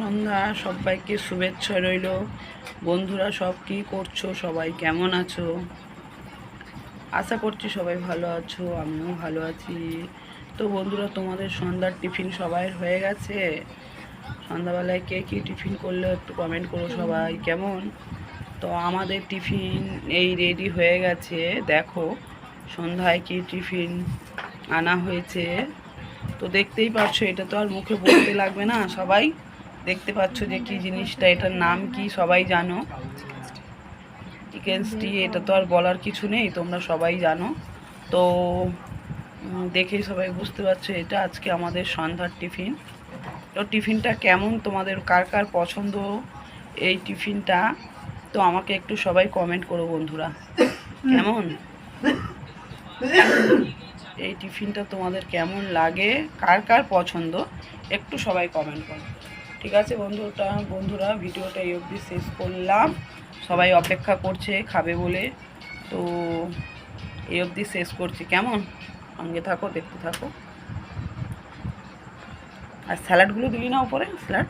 সন্ধ্যা, সবাইকে শুভেচ্ছা রইল। বন্ধুরা, সব কী করছ? সবাই কেমন আছো? আশা করছি সবাই ভালো আছো, আমিও ভালো আছি। তো বন্ধুরা, তোমাদের সন্ধ্যার টিফিন সবাই হয়ে গেছে? সন্ধ্যাবেলায় কে কী টিফিন করলে একটু কমেন্ট করো সবাই, কেমন? তো আমাদের টিফিন এই রেডি হয়ে গেছে। দেখো, সন্ধ্যায় কি টিফিন আনা হয়েছে? তো দেখতেই পাচ্ছ এটা তো আর মুখে বলতে লাগবে না সবাই। দেখতে পাচ্ছ যে কি জিনিসটা, এটার নাম কি সবাই জানো? চিকেন স্টি এটা তো আর বলার কিছু নেই, তোমরা সবাই জানো। তো দেখেই সবাই বুঝতে পারছ, এটা আজকে আমাদের সন্ধ্যার টিফিন। তো টিফিনটা কেমন? তোমাদের কার কার পছন্দ এই টিফিনটা? তো আমাকে একটু সবাই কমেন্ট করো বন্ধুরা। কেমন? এই টিফিনটা তোমাদের কেমন লাগে? কার কার পছন্দ? একটু সবাই কমেন্ট করো। ঠিক আছে বন্ধুটা, বন্ধুরা, ভিডিওটা এই অবধি শেষ করলাম। সবাই অপেক্ষা করছে, খাবে বলে। তো এই অবধি শেষ করছি। কেমন? সঙ্গে থাকো, দেখতে থাকো। আর স্যালাডগুলো দিলি না ওপরে স্যালাড?